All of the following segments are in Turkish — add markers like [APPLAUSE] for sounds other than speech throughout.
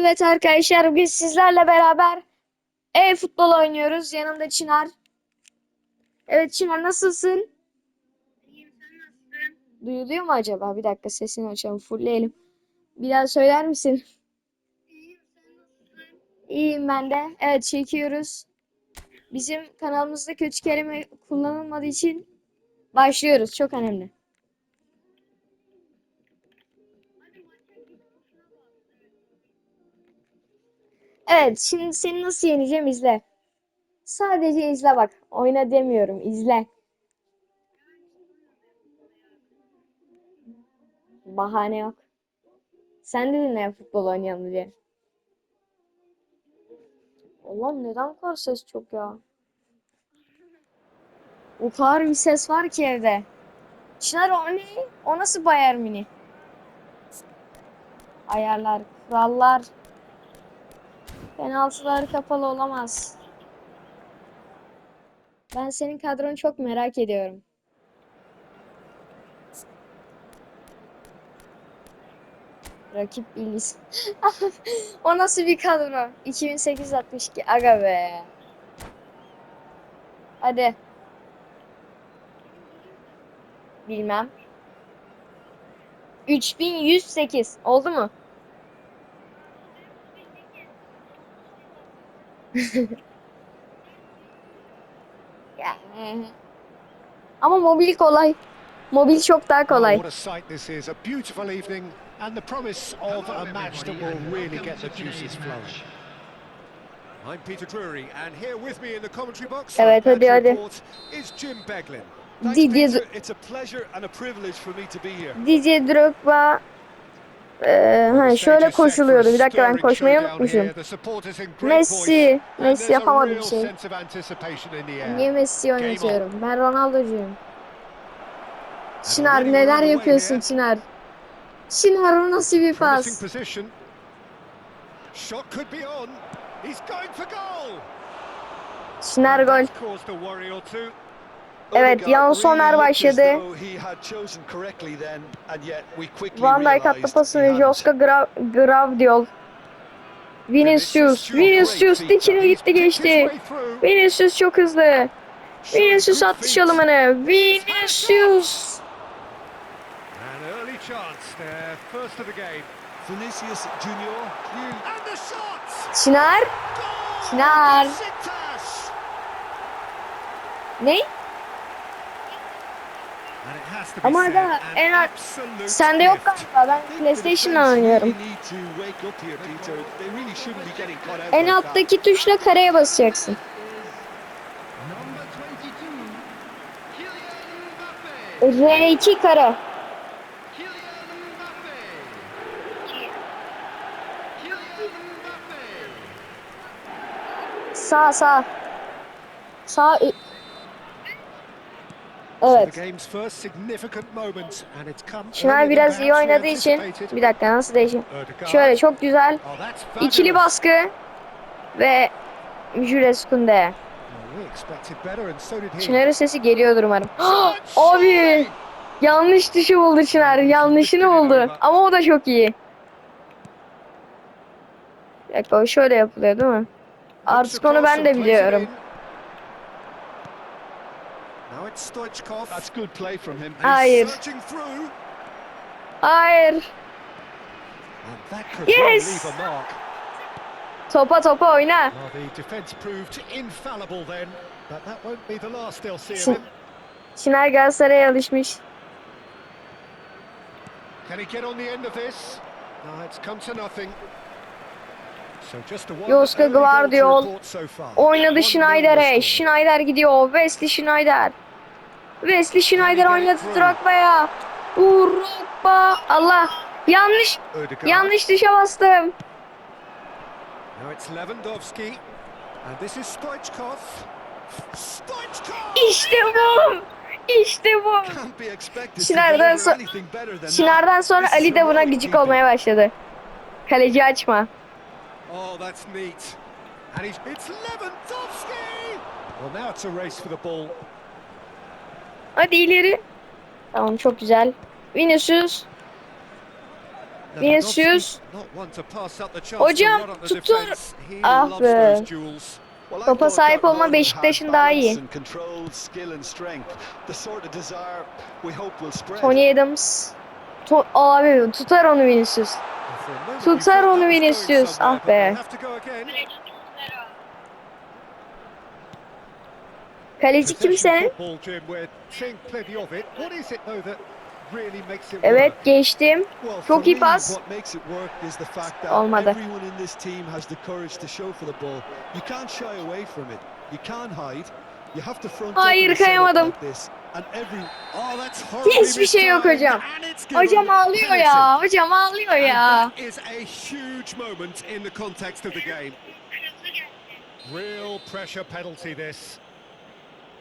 Evet arkadaşlar biz sizlerle beraber e-futbol oynuyoruz. Yanımda Çınar. Evet Çınar nasılsın? İyiyim sen nasılsın? Duyuluyor mu acaba? Bir dakika sesini açalım. Fullleyelim. Bir daha söyler misin? İyiyim sen nasılsın? İyiyim ben de. Evet çekiyoruz. Bizim kanalımızda kötü kelime kullanılmadığı için başlıyoruz. Çok önemli. Evet şimdi seni nasıl yeneceğim izle. Sadece izle bak. Oyna demiyorum. izle. Bahane yok. Sen dedin ya futbol oynayalım diye. Allah'ım neden bu kadar ses çok ya? O kadar bir ses var ki evde. Çınar o ne? O nasıl Bayern Mini? Ayarlar, kurallar. Penaltılar kapalı olamaz. Ben senin kadronu çok merak ediyorum. Rakip bilgisi. [LAUGHS] O nasıl bir kadro? 2862. Aga be. Hadi. Bilmem. 3108. Oldu mu? [LAUGHS] Ama mobil kolay. Mobil çok daha kolay. what a sight this is. A beautiful evening and the promise of a match that will really get the juices flowing. I'm Peter Drury and here with me in the commentary box Evet, hadi, hadi. is Jim Beglin. Thanks, Didier, Peter. It's a pleasure and a privilege for me to be here. Didier Drogba Ee, ha, şöyle koşuluyordu. Bir dakika ben koşmayı unutmuşum. Messi. Messi yapamadı bir şey. Niye Messi'yi oynatıyorum? Ben Ronaldo'cuyum. Çınar neler yapıyorsun Çınar? Çınar o nasıl bir pas? Çınar gol. Evet, Jan Sommer başladı. Van Dijk attı pasını. Joska Gra Gravdiol. Vinicius. Vinicius dikine gitti geçti. Vinicius çok hızlı. Vinicius attı çalımını. Vinicius. An early chance Ama da en az- Sende yok galiba. Ben PlayStation'la oynuyorum. En alttaki tuşla kareye basacaksın. Number 22. Kylian Mbappe. R2 kare. Kylian Mbappe. Kylian Mbappe. Sağ sağ. Sağ. ü- The Evet. game's first significant moment and it's come Çınar earlier biraz iyi oynadığı için. Bir dakika nasıl değişim? Şöyle çok güzel. Oh, İkili baskı. Ve Jules he. Çınar'ın sesi geliyordur umarım. [GASPS] Abi yanlış dışı buldu Çınar. Yanlışını buldu. Ama o da çok iyi. Bir dakika o şöyle yapılıyor değil mi? Artık onu ben de biliyorum. Now it's Stoichkov. That's good play from him. Hayır. Hayır. And that could Yes! well leave a mark. Topa topa oyna. Well, the defence proved infallible then, but that won't be the last they'll see of him. Çınar Galatasaray'a alışmış. Can he get on the end of this? No, it's come to nothing. So just a one Joska early goal to Gvardiol report so far. Oynadı 1-0 Schneider'e. Schneider gidiyor. Wesley Schneider. Wesley Schneider oynadı Drogba'ya. Drogba. Allah. Yanlış. Yanlış dışa bastım. İşte bu. İşte bu. Deliver so-. Çınar'dan sonra Ali de buna gıcık olmaya başladı. Kaleci açma. Oh, that's neat. And it's Lewandowski! Well, now it's a race for the ball. Hadi ileri. Tamam çok güzel. Vinicius. Vinicius. Hocam. He Ah be. Topa sahip olma Beşiktaş'ın daha iyi. Tony Adams. To abi tutar onu Vinicius. Tutar onu Vinicius, ah be. they'll have to go again. Kaleci kim Possession senin? football, Jim, we're seeing plenty of it. What is it though that really makes it Evet geçtim. Çok iyi pas. Olmadı. Hayır, kayamadım. Oh, Hiçbir şey yok hocam. Hocam ağlıyor ya. Hocam ağlıyor ya. Real pressure penalty this.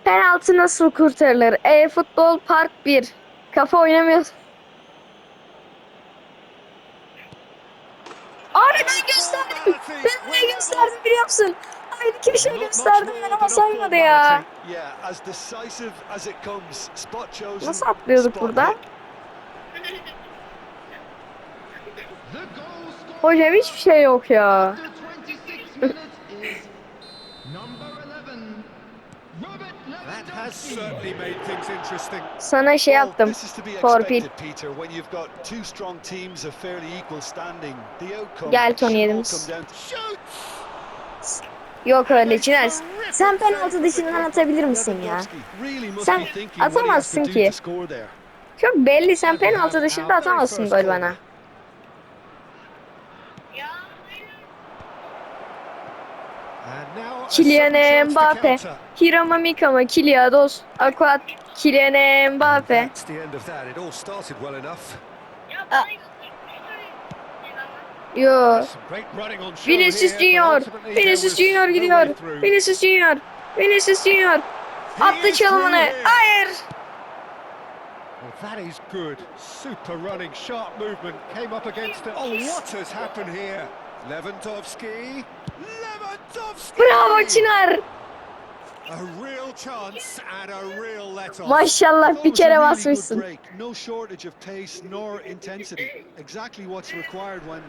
Penaltı nasıl kurtarılır? E-futbol park 1. Kafa oynamıyor. Abi ben gösterdim. Ben ne gösterdim biliyor musun? Hayır köşeye gösterdim ben ama saymadı ya. Nasıl atlıyorduk burada? Hocam hiçbir şey yok ya. after 26 minutes is number 11, Robert That has Lewandowski. certainly made things interesting. Sana şey Well, yaptım. This is to be Torpil. expected, Peter. When you've got two strong teams of fairly equal standing, the outcome Gel Tony Adams. Yok öyle Çinez. Sen penaltı dışından atabilir misin ya? Sen atamazsın ki. to score there. Çok belli sen penaltı dışında atamazsın gol bana. And now a Kylian Mbappe. counter. Hirama Mikama, Kiliados, Aquat, Kylian Mbappe. Enough. Yo. Vinicius Junior. Vinicius Junior gidiyor. Vinicius Junior. Vinicius Junior. Attı çalımını. Hayır. That is good. Super running, sharp movement. Came up against it. Oh, what has happened here? Lewandowski. Bravo Çınar. Maşallah bir kere basmışsın.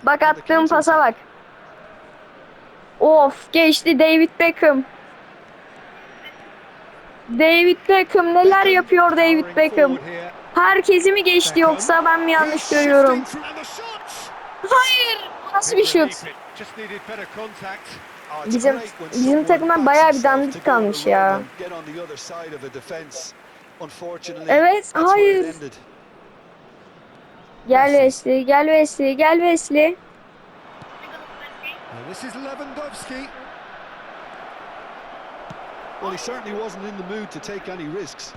Bak attığım pasa bak. Of geçti David Beckham. David Beckham neler yapıyor David Beckham? Herkesi mi geçti yoksa ben mi yanlış görüyorum? Hayır. Nasıl bir şut? Bizim- bizim backs bayağı bir dandik kalmış ya. Evet, hayır. Gel Wesley, gel Wesley, gel Wesley. This is Lewandowski. Well, he certainly wasn't in the mood to take any risks.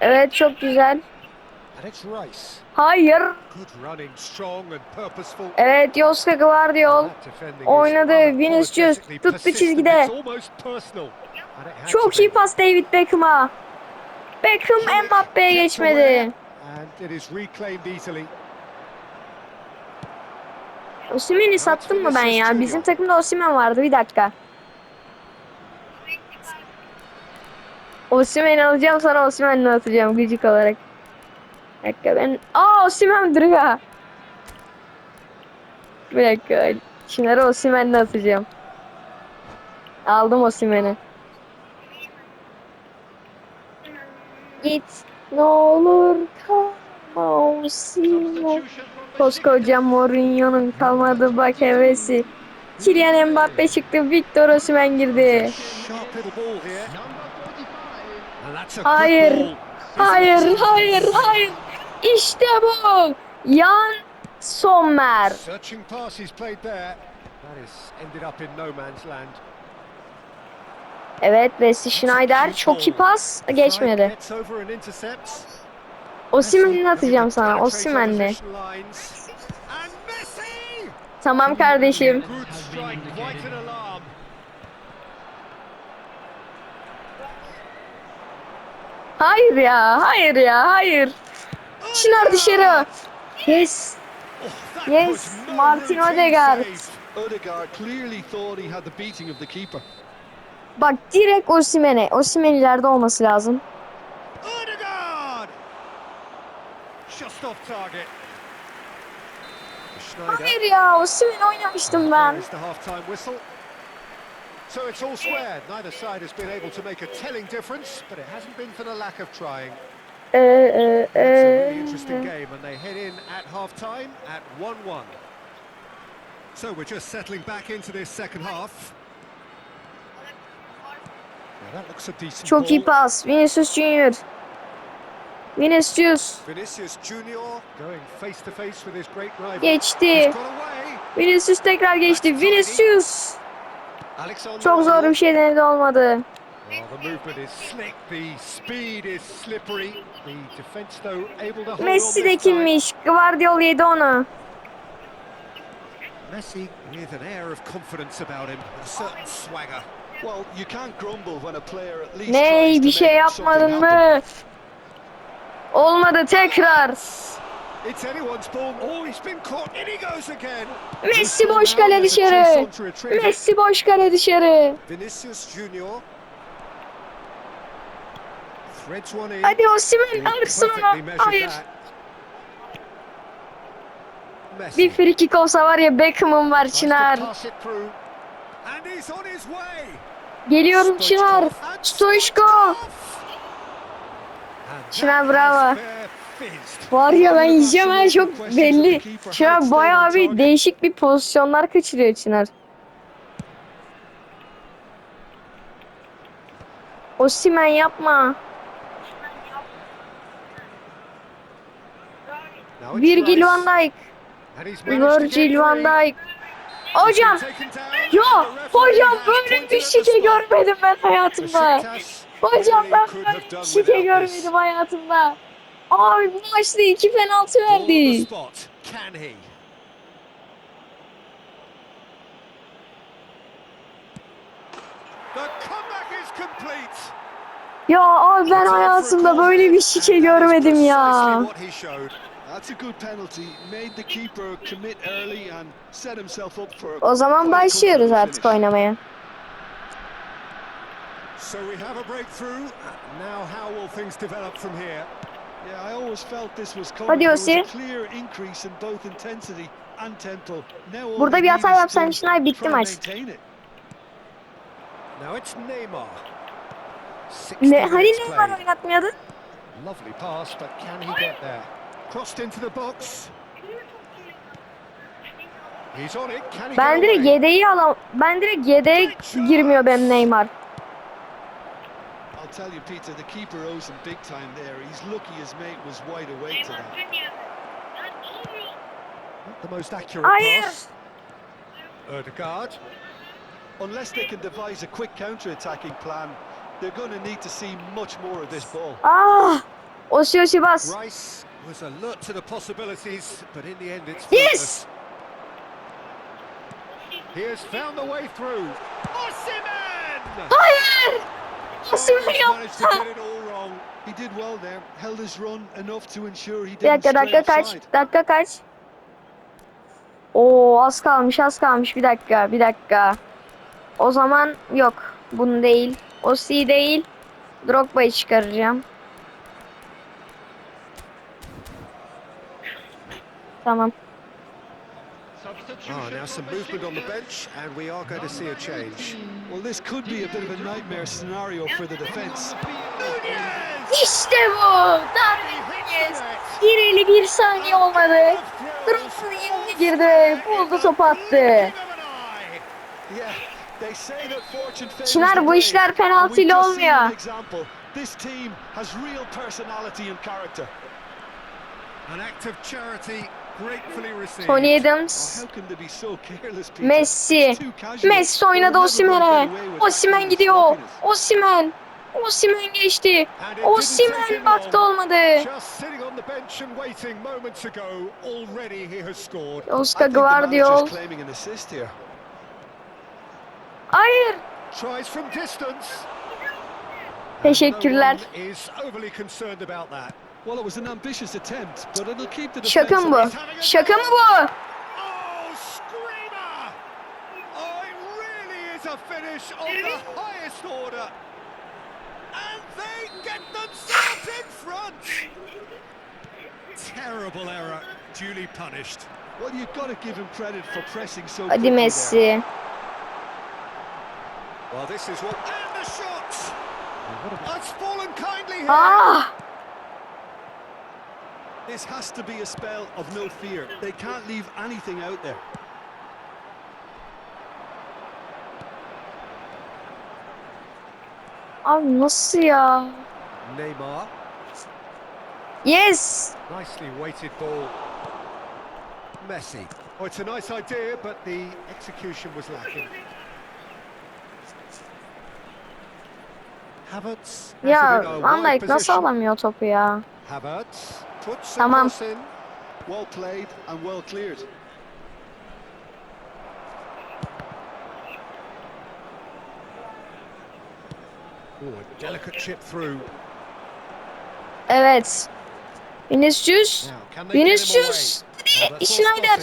Evet çok güzel. Hayır. Evet Yoska is oynadı. Vinicius tuttu çizgide. Çok iyi pas David Beckham'a. Beckham Mbappe'ye geçmedi. Osimhen'i sattım mı ben ya? Bizim takımda Osimhen vardı bir dakika. Osimhen'i alacağım sana Osimhen'i atacağım gıcık olarak. Dakika ben... Aa Osimhen duruyor. Bir dakika. Şunları Osimhen'i atacağım. Aldım Osimhen'i. Git ne olur kalma from Koskoca Mourinho'nun kalmadı bak hevesi. Kylian Mbappe çıktı, Victor Osimhen girdi. Sharp little ball here. number 45. And that's a good Hayır. Hayır, hayır, hayır. İşte bu. Yan Sommer. Searching pass he's played there. That is ended up in no man's land. Evet, Wesley Schneider çok iyi pas geçmedi. Osimhen'i atacağım sana, Osimhen'le. Tamam kardeşim. Hayır ya, hayır ya, hayır. Çınar dışarı. Yes. Yes, Martin Odegaard. save. Odegaard clearly thought he had the beating of the keeper. Bak direkt Osimhen'e. Osimhen ileride olması lazım. Odegaard! Just off target. Schneider. Hayır ya Osimhen oynamıştım ben. So it's all square. Neither side has been able to make a telling difference, but it hasn't been for the lack of trying. Ee, e, It's a really e, interesting game, and they head in at half-time at 1-1. So we're just settling back into this second half. Çok iyi pas. Vinicius Junior. Vinicius Vinicius Junior going face to face with his great rival. geçti. Vinicius tekrar geçti. Vinicius. Çok zor bir şey denedi olmadı. Well, the movement is slick, the speed is slippery. The defence, though, able to hold Messi de kimmiş? Guardiola yedi onu. Messi with an air of confidence about him, a certain swagger. Well, you can't grumble when a player at least Ney bir şey yapmadın mı? Olmadı tekrar. It's anyone's ball. Oh, he's been caught. In he goes again. Messi boş kale dışarı. Messi boş kale dışarı. Vinicius Junior. Hadi Osimhen measured Hayır. Bir free kick olsa var ya Beckham'ım var Çınar. Geliyorum Çınar. And Çınar, bravo. Var ya ben yiyeceğim ha çok belli. Çınar bayağı bir değişik bir pozisyonlar kaçırıyor Çınar. Osimhen yapma. Now it's Virgil van Dijk. Virgil van. Dijk. Hocam. referee hocam böyle bir şike görmedim ben hayatımda. Hocam ben böyle bir şike görmedim hayatımda. Abi bu maçta iki penaltı verdi. Ya abi ben hayatımda böyle bir şike görmedim ya. That's a good penalty. Made the keeper commit early and set himself up for a O zaman başlıyoruz artık oynamaya. So we have a breakthrough. Now how will things develop from here? Yeah, I always felt this was coming. Hadi Osi. clear increase in both intensity and tempo. Now Burada bir hata yapsan to Şınay bitti maç. Now it's Neymar. 60 Ne, hani Neymar oynatmıyordu? Lovely pass, but can he get there? Crossed into the box. He's on it. Can he Ben direkt yedeği alam. Ben direkt yedeğe girmiyor benim Neymar. I'll tell you, Peter, the keeper owes him big time there. He's lucky his mate was wide awake to that. Not the most accurate Hayır. pass. Erdegaard. Unless they can devise a quick counter-attacking plan, they're going to need to see much more of this ball. Ah! Osi Osi bas. Rice was alert to the possibilities, but in the end it's Yes! He has found the way through. Osimhen! Hayır! Osimhen yaptı. He did well there, held his run enough to ensure he Bir didn't dakika stray dakika kaç. Dakika kaç. Oo az kalmış az kalmış bir dakika bir dakika. O zaman yok. Bunu değil. Osi değil. Drogba'yı çıkaracağım. Tamam. Oh, now some movement on the bench, and we are going to see a change. Well, this could be a bit of a nightmare scenario for the defence. İşte bu. Darwin Nunez. Gireli bir saniye olmadı. Drogba'nın yanına girdi. Buldu top attı. Çınar, bu işler penaltıyla olmuyor. example. This team has real personality and character. An act of charity. Tony Oh, Adams. Peter? Messi. Messi oynadı kind of gidiyor. sloppiness. Osimhen. Osimhen geçti. Him baktı olmadı. Oscar Guardiol. Hayır. Teşekkürler. And no one is overly concerned about that. Well, it was an ambitious attempt, but it'll keep the Şaka defence mı bu? Şaka mı bu? Oh, screamer! Oh, it really is a finish on the highest order. And they get themselves in front. Terrible error, duly punished. Well, you've got to give him credit for pressing so Hadi quickly there. Messi. Well, this is what... And the shot! That's fallen kindly here. Ah! This has to be a spell of no fear. They can't leave anything out there. Abi nasıl ya? Neymar. Yes! Nicely weighted ball. Messi. Oh, it's a nice idea, but the execution was lacking. Havertz. has Ya it in a Van wide Dijk nasıl alamıyor topu ya? Havertz puts the Tamam. Well played and well cleared. Oh, delicate chip through. Evet. Vinicius. Vinicius. Schneider.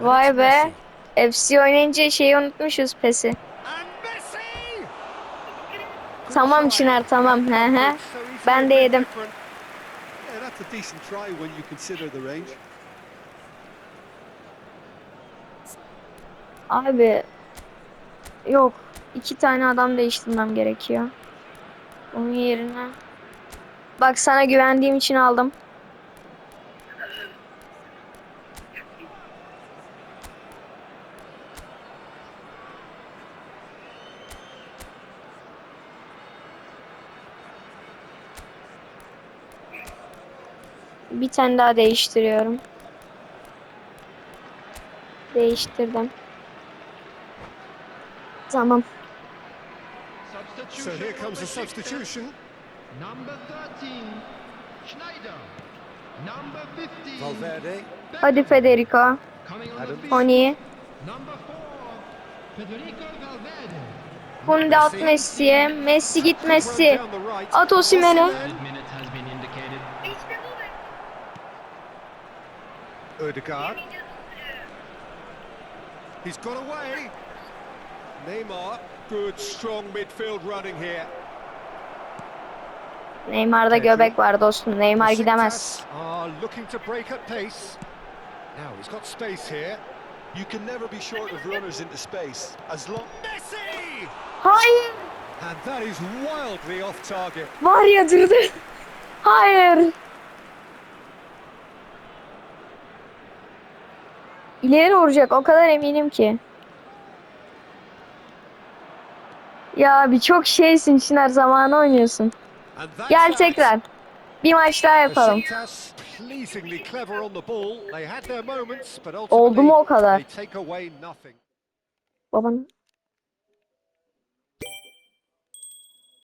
Vay be. FC oynayınca şeyi unutmuşuz pesi. Tamam Çınar tamam. He he. Ben de yedim. Abi. Yok. iki tane adam değiştirmem gerekiyor. Onun yerine. Bak sana güvendiğim için aldım. Bir tane daha değiştiriyorum. Değiştirdim. Tamam. So here comes a substitution. Number 13, Schneider. Number 15, Valverde. Hadi Federico. Oni. Number 4, Federico Valverde. Kunde at Messi'ye. Messi git Messi. At Osimhen'e. Osimhen. minute has been indicated. Ødegaard. He's got away. Neymar. Good, strong midfield running here. Neymar'da göbek var dostum. Neymar gidemez. Are looking to break at pace. Now he's got space here. You can never be short of runners into space. As long Messi! Hayır. And that is wildly off target. Var ya durdu. Hayır. İleri vuracak o kadar eminim ki. Ya bir çok şeysin Çınar zamanı oynuyorsun. Gel tekrar. Bir maç daha yapalım. Oldu mu o kadar? they